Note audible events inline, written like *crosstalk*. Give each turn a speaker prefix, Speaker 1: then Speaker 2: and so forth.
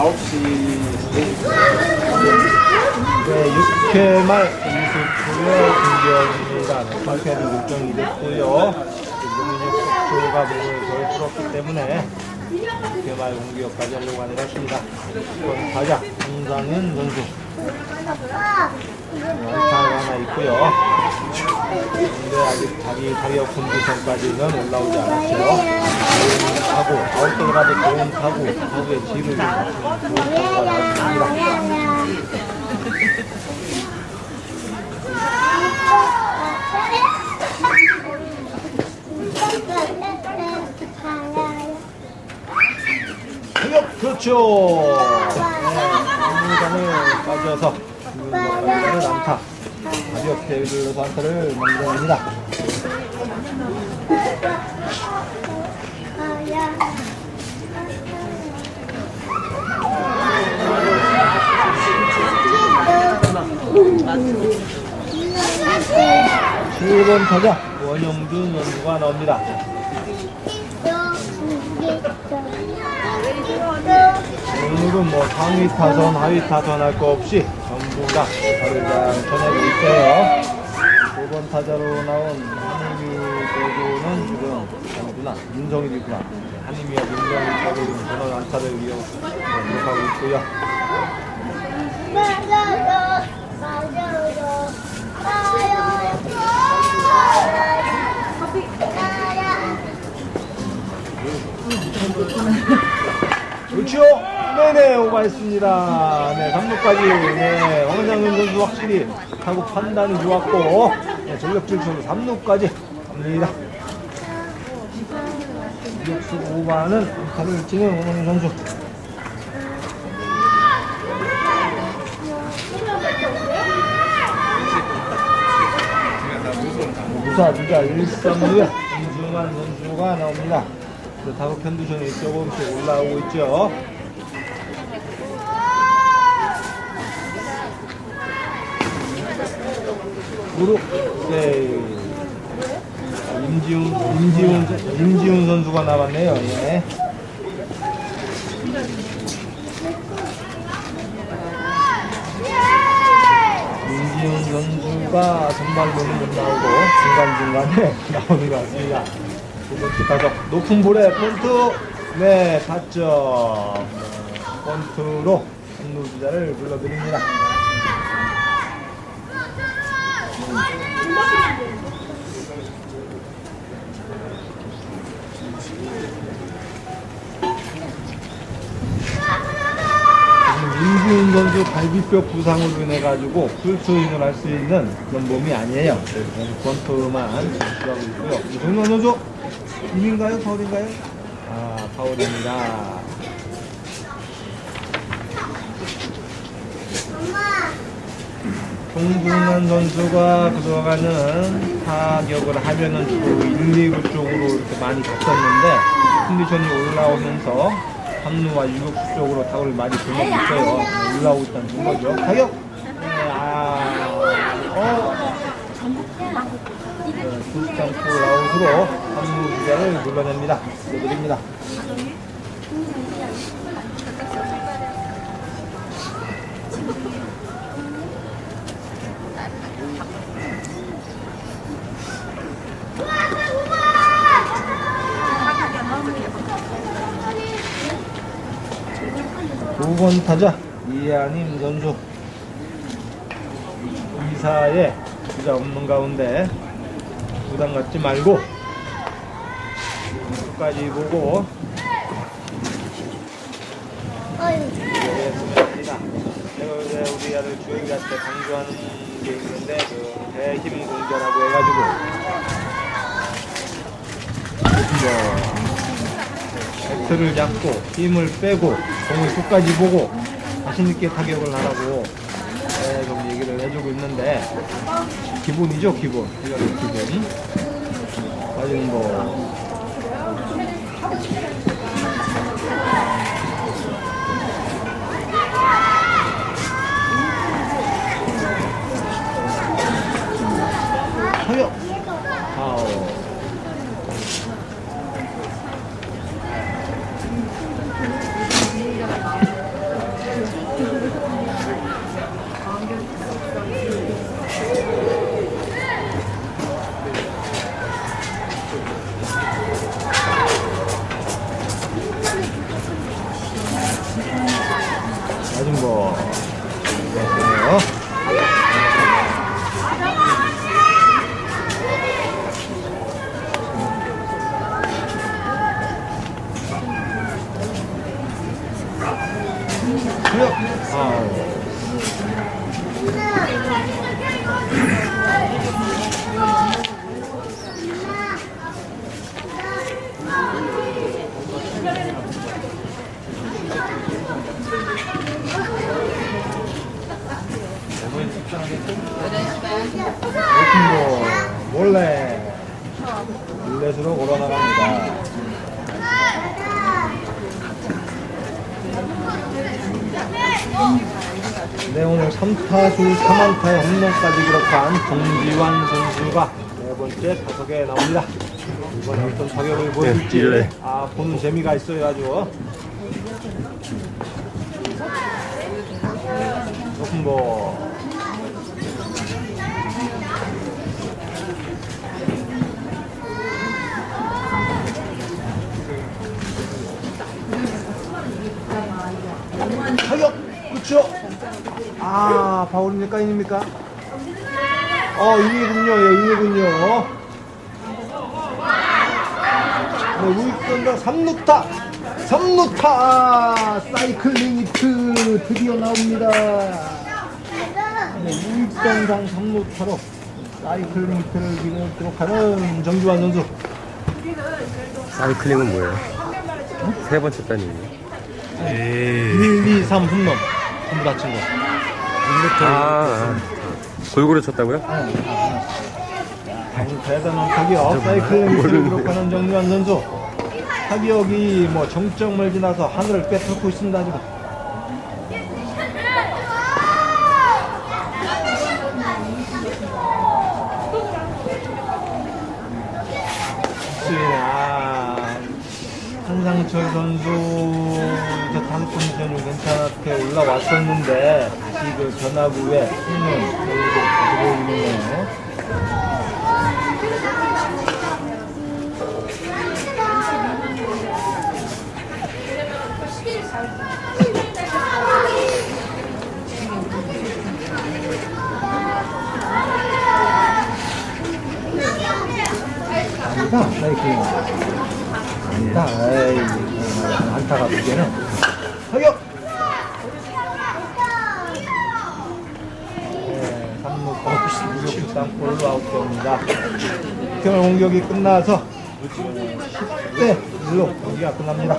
Speaker 1: 9시
Speaker 2: 네, 6회 말 29회 공격입니다. 8회는 일정이 됐고요. 용인역 속도가 몸을 거의 풀었기 때문에 6회 말 공격까지 하려고 하는 것 같습니다. 이번 타자 홍상현 선수 안타가 하나 있고요. 근데 아직 자기 타격 컨디션까지는 올라오지 않았어요. 타구의 질을 맞추는 좋은 타구가 나왔습니다. 타격 그렇죠. 네, 공간을 빠져서 그 안타. 가볍게 흘러서 안타를 만들어냅니다. 칠번 타자 원영준 선수가 나옵니다. 오늘은 뭐 상위 타선, 하위 타선 할 거 없이 전부 다 발을 잘 전해고 있어요. 5번 타자로 나온 배구는 지금 아니구나 민성일이구나. 민성일 타고 지금 전원 안타를 이어 기록하고 있고요. 그렇죠. 네네 오바했습니다. 네 3루까지 네 황장윤 선수 확실히 타구 판단이 좋았고 네, 전력 질주로 3루까지 갑니다. 유격수 오바는 안타를 치는 오늘 선수. 무사 주자 1-3루에 이승환 선수가 나옵니다. 그 타구 컨디션이 조금씩 올라오고 있죠. 무릎, 네. 임지훈, 임지훈, 임지훈 선수가 나왔네요. 예. 임지훈 선수가 선발로는 못 나오고 중간중간에 *laughs* 나오는 것 같습니다. 두 번째 타석 높은 볼에 본트 네 네, 본트로 선루 주자를 불러드립니다. 지금 임지훈 선수 갈비뼈 부상으로 인해 가지고 풀스윙을 할 수 있는 그런 몸이 아니에요. 그래서 권투만 지수하고 있고요. 이승현 선수 임인가요? 파울인가요? 아 파울입니다. 송승환 선수가 그동안은 타격을 하면은 주로 1, 2구 쪽으로 이렇게 많이 갔었는데 컨디션이 올라오면서 3루와 유격수 쪽으로 타구를 많이 돌리고 있어요. 올라오고 있다는 거죠. 타격! 네, 아, 어, 네, 투스탕프 아웃으로 3루 주자를 물러냅니다. 드립니다. 두번 타자. 이한임 선수. 2사에 주자 없는 가운데 부담 갖지 말고 끝까지 보고. 해보겠습니다. 제가 어제 우리 아들 주영이한테 강조하는 게 있는데 그 대힘 공전하고 해가지고. 뭐 배트를 잡고 힘을 빼고 공을 끝까지 보고 자신있게 타격을 하라고 계속 얘기를 해주고 있는데 기본이죠 기본. 이거는 기본 뭐타 아, 뭐 몰래 일렛으로 걸어 나갑니다. 네, 오늘 3타수 3안타의 홈런까지 기록한 정지환 선수가 네 번째 타석에 나옵니다. 이번에 어떤 타격을 보여줄지
Speaker 1: 네.
Speaker 2: 아, 보는 재미가 있어요, 아주. 조금 뭐 타격 그렇죠 아 파울입니까? 인입니까? 어 인이군요. 예 인이군요. 네 우익선당 3루타. 3루타 사이클링 히트 드디어 나옵니다. 네 우익선당 3루타로 사이클링 히트를 기록- 기록하는 정주환 선수.
Speaker 1: 사이클링은 뭐예요? 세 번째. 에이.
Speaker 2: 1, 2, 3 홈런 전부 다 친거.
Speaker 1: 아, 아. 골고루 쳤다고요?
Speaker 2: 아주 대단한 타격. 사이클링 히트를 기록하는 정주환 선수. 타격이 뭐 정점을 지나서 하늘을 꿰뚫고 있습니다 지금 아, 한상철 선수 저 다음 컨디션이 괜찮게 올라왔었는데 다시 그 전압 후에 힘은 가지고 있네요. 아니다, 나 아니다, 에이, 개는. 타격! 네, 3루 없이 무조건 땅볼로 아웃됩니다. 오늘 공격이 끝나서 10대 1로 경기가 끝납니다.